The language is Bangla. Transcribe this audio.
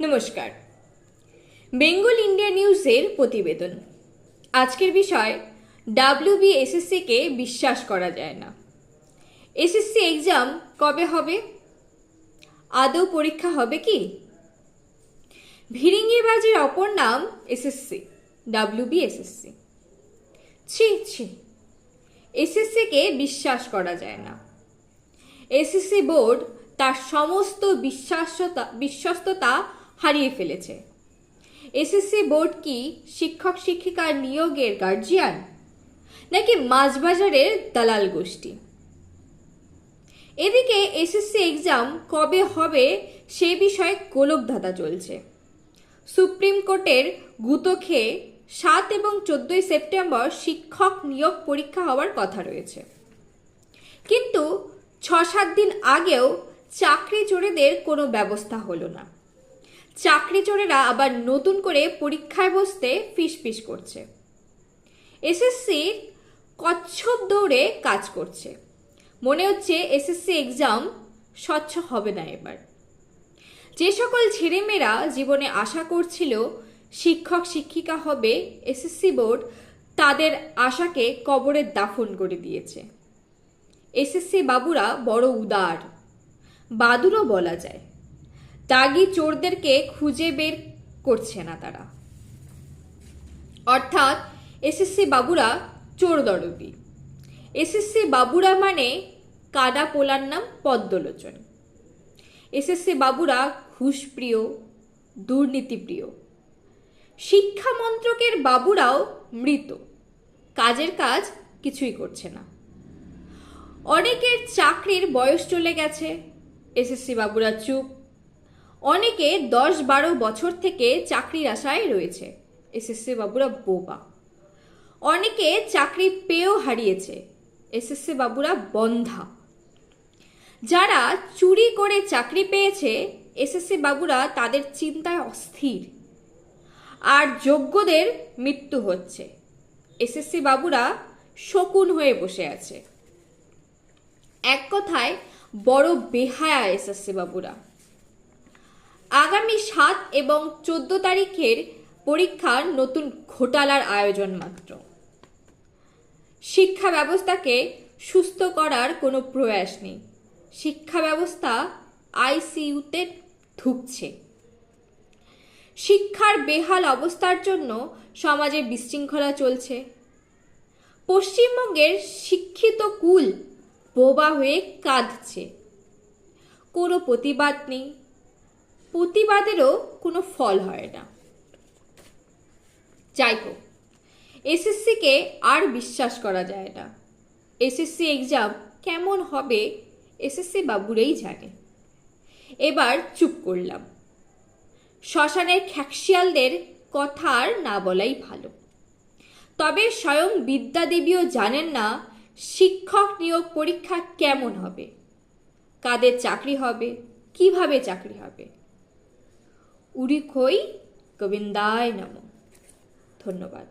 নমস্কার। বেঙ্গল ইন্ডিয়া নিউজের প্রতিবেদন। আজকের বিষয়, ডাব্লিউবিএসএসসিকে বিশ্বাস করা যায় না। এসএসসি এক্সাম কবে হবে? আদৌ পরীক্ষা হবে কি? ভিরিঙ্গিবাজির অপর নাম এসএসসি, ডাব্লিউবিএসএসসি। ছি ছি। এসএসসিকে বিশ্বাস করা যায় না। এসএসসি বোর্ড তার সমস্ত বিশ্বাসতা, বিশ্বস্ততা হারিয়ে ফেলেছে। এসএসসি বোর্ড কি শিক্ষক শিক্ষিকার নিয়োগের গার্জিয়ান নাকি মাছবাজারের দালাল গোষ্ঠী? এদিকে এসএসসি এক্সাম কবে হবে সে বিষয়ে গোলকধাঁধা চলছে। সুপ্রিম কোর্টের গুতো খেয়ে সাত এবং চোদ্দই সেপ্টেম্বর শিক্ষক নিয়োগ পরীক্ষা হওয়ার কথা রয়েছে। কিন্তু ছ সাত দিন আগেও চাকরি চোরেদের কোনো ব্যবস্থা হলো না। চাকরি চোরেরা আবার নতুন করে পরীক্ষায় বসতে ফিসফিস করছে। এসএসসির কচ্ছপ দৌড়ে কাজ করছে। মনে হচ্ছে এসএসসি এক্সাম স্বচ্ছ হবে না এবার। যে সকল ছেলেমেয়েরা জীবনে আশা করছিল শিক্ষক, শিক্ষিকা হবে এসএসসি বোর্ড, তাদের আশাকে কবরে দাফন করে দিয়েছে। এসএসসি বাবুরা বড় উদার। বাদুরও বলা যায়। দাগি চোরদেরকে খুঁজে বের করছে না তারা। অর্থাৎ এসএসসি বাবুরা চোর দরদি এসএসসি বাবুরা মানে কাদা পোলার নাম পদ্মলোচন। এসএসসি বাবুরা ঘুষপ্রিয়, দুর্নীতিপ্রিয়। শিক্ষা মন্ত্রকের বাবুরাও মৃত। কাজের কাজ কিছুই করছে না। অনেকের চাকরির বয়স চলে গেছে। এসএসসি বাবুরা চুপ। অনেকে দশ বারো বছর থেকে চাকরির আশায় রয়েছে। এসএসসি বাবুরা বোবা। অনেকে চাকরি পেয়েও হারিয়েছে। এসএসসি বাবুরা বন্ধা। যারা চুরি করে চাকরি পেয়েছে, এসএসসি বাবুরা তাদের চিন্তায় অস্থির। আর যোগ্যদের মৃত্যু হচ্ছে। এসএসসি বাবুরা শকুন হয়ে বসে আছে। এক কথায় বড় বেহায়া এসএসসি বাবুরা। আগামী সাত এবং চোদ্দ তারিখের পরীক্ষার নতুন ঘোটালার আয়োজন মাত্র। শিক্ষা ব্যবস্থাকে সুস্থ করার কোনো প্রয়াস নেই। শিক্ষা ব্যবস্থা আইসিইউতে ধুকছে শিক্ষার বেহাল অবস্থার জন্য সমাজে বিশৃঙ্খলা চলছে। পশ্চিমবঙ্গের শিক্ষিত কুল বোবা হয়ে কাঁদছে। কোনো প্রতিবাদ নেই। প্রতিবাদেরও কোনো ফল হয় না। যাই হোক এসএসসিকে আর বিশ্বাস করা যায় না। এসএসসি এক্সাম কেমন হবে এসএসসি বাবুরেই জানে। এবার চুপ করলাম। শ্মশানের খ্যাকশিয়ালদের কথা আর না বলাই ভালো। তবে স্বয়ং বিদ্যাদেবীও জানেন না শিক্ষক নিয়োগ পরীক্ষা কেমন হবে, কাদের চাকরি হবে, কীভাবে চাকরি হবে। উড়ি খই গোবিন্দায় নম। ধন্যবাদ।